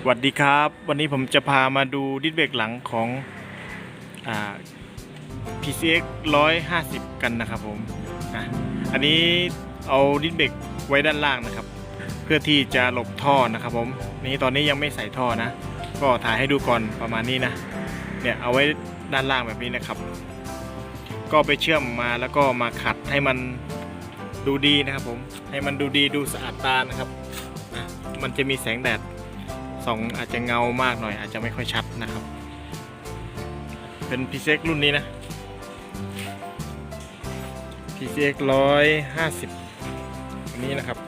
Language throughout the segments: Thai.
สวัสดีครับ วันนี้ผมจะพามาดูดิสเบรกหลังของอ PCX 150 กันนะครับผมอะอันนี้เอาดิสเบรกไว้ด้านล่างนะครับ เพื่อที่จะหลบท่อนะครับผมนี่ตอนนี้ยังไม่ใส่ท่อนะ ก็ถ่ายให้ดูก่อนประมาณนี้นะเนี่ยเอาไว้ด้านล่างแบบนี้นะครับ ก็ไปเชื่อมมาแล้วก็มาขัดให้มันดูดีนะครับผมให้มันดูดีดูสะอาดตานะครับอะมันจะมีแสงแดด ส่องอาจจะเงามากหน่อย อาจจะไม่ค่อยชัดนะครับ เป็น PCX รุ่นนี้นะ PCX ร้อยห้าสิบอันนี้นะครับ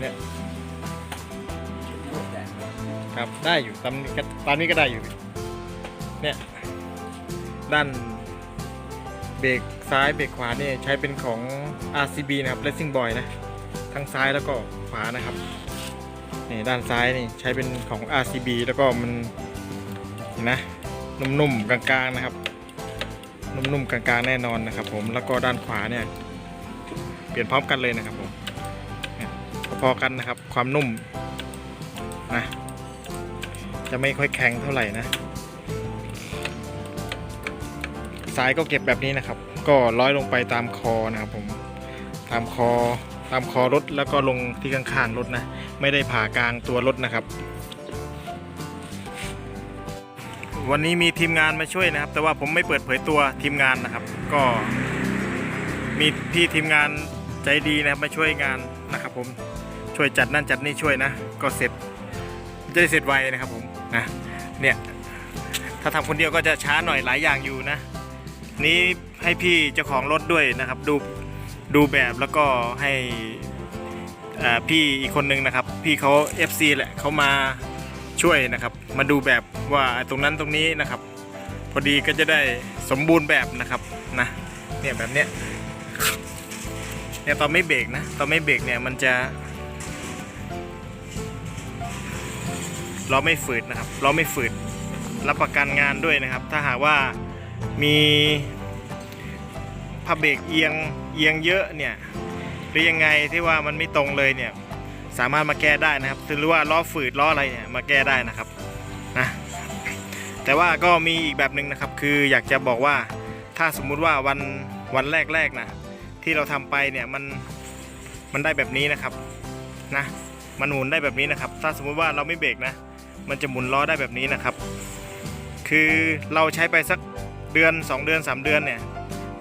เนี่ยครับได้อยู่ตามนี้ก็ตามนี้ก็ได้อยู่ เนี่ย ด้านเบรกซ้ายเบรกขวาเนี่ยใช้เป็นของ RCB นะครับ Racing Boy นะ ทั้งซ้ายแล้วก็ขวานะครับ นี่ด้านซ้ายนี่ใช้เป็นของ RCB แล้วก็มันเห็นนะนุ่มๆกลางๆนะครับ นุ่มๆกลางๆแน่นอนนะครับ ผมแล้วก็ด้านขวาเนี่ย เปลี่ยนพร้อมกันเลยนะครับผมพอๆกันนะครับ ความนุ่มนะจะไม่ค่อยแข็งเท่าไหร่นะซ้ายก็เก็บแบบนี้นะครับ ก็ร้อยลงไปตามคอนะครับผมตามคอ ตามคอรถแล้วก็ลงที่ข้างๆรถนะ ไม่ได้ผ่ากลางตัวรถนะครับ วันนี้มีทีมงานมาช่วยนะครับ แต่ว่าผมไม่เปิดเผยตัวทีมงานนะครับ ก็มีพี่ทีมงานใจดีนะครับมาช่วยงานนะครับผมช่วยจัดนั่นจัดนี่ช่วยนะ ก็เสร็จจะได้เสร็จไวนะครับผมนะเนี่ยถ้าทำคนเดียวก็จะช้าหน่อยหลายอย่างอยู่นะ นี้ให้พี่เจ้าของรถด้วยนะครับ ดู ดูแบบแล้วก็ให้พี่อีกคนนึงนะครับ พี่เขา FC แหละเขามาช่วยนะครับ มาดูแบบว่าตรงนั้นตรงนี้นะครับ พอดีก็จะได้สมบูรณ์แบบนะครับนะเนี่ยแบบเนี้ยเนี่ยตอนไม่เบรกนะตอนไม่เบรกเนี่ยมันจะล้อไม่ฝืดนะครับล้อไม่ฝืดรับประกันงานด้วยนะครับ ถ้าหากว่ามี ผ้าเบรกเอียงเอียงเยอะเนี่ยหรือยังไงที่ว่ามันไม่ตรงเลยเนี่ยสามารถมาแก้ได้นะครับหรือว่าล้อฝืดล้ออะไรเนี่ยมาแก้ได้นะครับนะแต่ว่าก็มีอีกแบบหนึ่งนะครับ คืออยากจะบอกว่าถ้าสมมุติว่าวันวันแรกๆนะที่เราทำไปเนี่ยมันมันได้แบบนี้นะครับนะมันหมุนได้แบบนี้นะครับ ถ้าสมมุติว่าเราไม่เบรกนะมันจะหมุนล้อได้แบบนี้นะครับ คือเราใช้ไปสักเดือน 2 เดือน 3 เดือนเนี่ย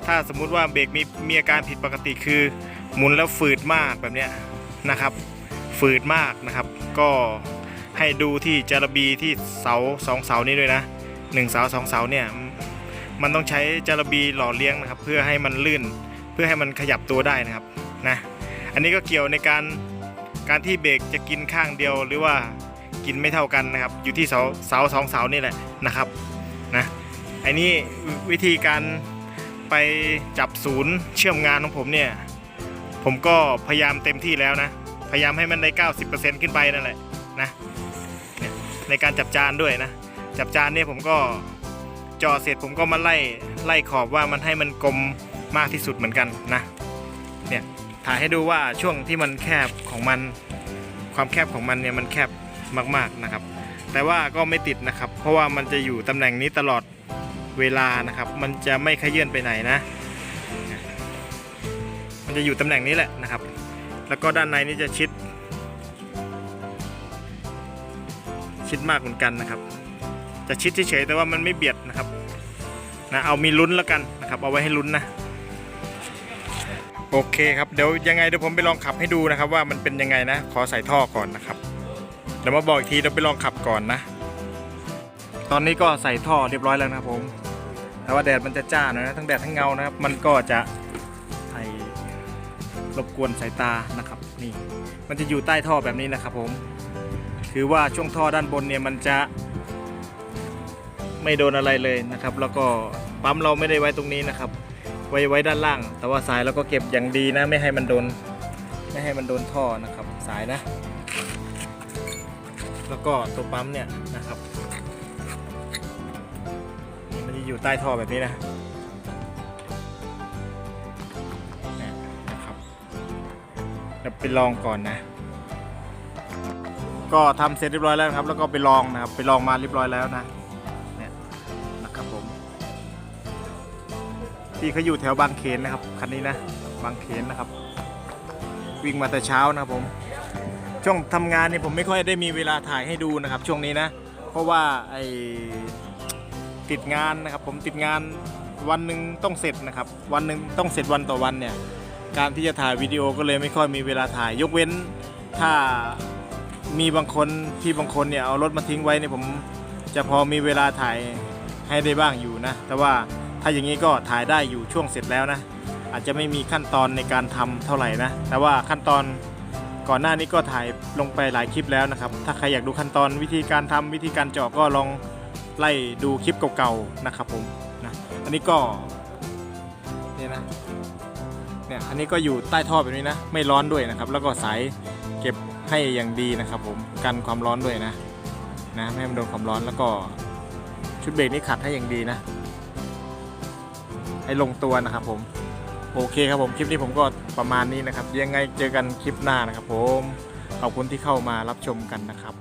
ถ้าสมมุติว่าเบรกมีมีอาการผิดปกติคือหมุนแล้วฝืดมากแบบเนี้ยนะครับ ฝืดมากนะครับ ก็ให้ดูที่จารบีที่เสาสองเสานี้ด้วยนะหนึ่งเสาสองเสาเนี่ยมันต้องใช้จารบีหล่อเลี้ยงนะครับ เพื่อให้มันลื่น เพื่อให้มันขยับตัวได้นะครับนะอันนี้ก็เกี่ยวในการการที่เบรกจะกินข้างเดียวหรือว่ากินไม่เท่ากันนะครับ อยู่ที่เสาเสาสองเสานี่แหละนะครับนะอันนี้วิธีการ ไปจับศูนย์เชื่อมงานของผมเนี่ย ผมก็พยายามเต็มที่แล้วนะ พยายามให้มันได้ 90%ขึ้นไปนั่นแหละนะในการจับจานด้วยนะ จับจานเนี่ยผมก็จอเสร็จผมก็มาไล่ไล่ขอบว่ามันให้มันกลมมากที่สุดเหมือนกันนะเนี่ยถ่ายให้ดูว่าช่วงที่มันแคบของมัน ความแคบของมันเนี่ยมันแคบมากๆนะครับ แต่ว่าก็ไม่ติดนะครับ เพราะว่ามันจะอยู่ตำแหน่งนี้ตลอด เวลานะครับ มันจะไม่ขยื่นไปไหนนะ มันจะอยู่ตำแหน่งนี้แหละนะครับ แล้วก็ด้านในนี่จะชิด ชิดมากเหมือนกันนะครับ จะชิดเฉยๆแต่ว่ามันไม่เบียดนะครับนะเอามีลุ้นแล้วกันนะครับ เอาไว้ให้ลุ้นนะโอเคครับเดี๋ยวยังไงเดี๋ยวผมไปลองขับให้ดูนะครับ ว่ามันเป็นยังไงนะ ขอใส่ท่อก่อนนะครับเดี๋ยวมาบอกอีกทีเดี๋ยวไปลองขับก่อนนะ ตอนนี้ก็ใส่ท่อเรียบร้อยแล้วนะครับผม แต่ว่าแดดมันจะจ้าหน่อยนะทั้งแดดทั้งเงานะครับ มันก็จะไอรบกวนสายตานะครับนี่ มันจะอยู่ใต้ท่อแบบนี้นะครับผม คือว่าช่วงท่อด้านบนเนี่ยมันจะไม่โดนอะไรเลยนะครับ แล้วก็ปั๊มเราไม่ได้ไว้ตรงนี้นะครับ ไว้ไว้ด้านล่าง แต่ว่าสายเราก็เก็บอย่างดีนะ ไม่ให้มันโดน ไม่ให้มันโดนท่อนะครับ สายนะ แล้วก็ตัวปั๊มเนี่ยนะครับ อยู่ใต้ท่อแบบนี้นะนะครับเดี๋ยวไปลองก่อนนะ ก็ทำเสร็จเรียบร้อยแล้วครับ แล้วก็ไปลองนะครับไปลองมาเรียบร้อยแล้วนะเนี่ยนะครับผมที่เขาอยู่แถวบางเขนนะครับคันนี้นะบางเขนนะครับ วิ่งมาแต่เช้านะครับผมช่วงทำงานเนี่ยผมไม่ค่อยได้มีเวลาถ่ายให้ดูนะครับ ช่วงนี้นะ เพราะว่าไอ ติดงานนะครับผมติดงานวันหนึ่งต้องเสร็จนะครับวันหนึ่งต้องเสร็จวันต่อวันเนี่ยการที่จะถ่ายวิดีโอก็เลยไม่ค่อยมีเวลาถ่ายยกเว้น ถ้ามีบางคนที่บางคนเนี่ยเอารถมาทิ้งไว้เนี่ยผมจะพอมีเวลาถ่ายให้ได้บ้างอยู่นะ แต่ว่าถ้าอย่างนี้ก็ถ่ายได้อยู่ช่วงเสร็จแล้วนะ อาจจะไม่มีขั้นตอนในการทำเท่าไหร่นะ แต่ว่าขั้นตอนก่อนหน้านี้ก็ถ่ายลงไปหลายคลิปแล้วนะครับ ถ้าใครอยากดูขั้นตอนวิธีการทำวิธีการเจาะก็ลอง ไล่ดูคลิปเก่าๆนะครับผมนะอันนี้ก็เนี่ยนะเนี่ยอันนี้ก็อยู่ใต้ท่อแบบนี้นะ ไม่ร้อนด้วยนะครับ แล้วก็สายเก็บให้อย่างดีนะครับ ผมกันความร้อนด้วยนะนะไม่ให้มันโดนความร้อนแล้วก็ชุดเบรกนี่ขัดให้อย่างดีนะ ให้ลงตัวนะครับผมโอเคครับผมคลิปนี้ผมก็ประมาณนี้นะครับ ยังไงเจอกันคลิปหน้านะครับ ผมขอบคุณที่เข้ามารับชมกันนะครับ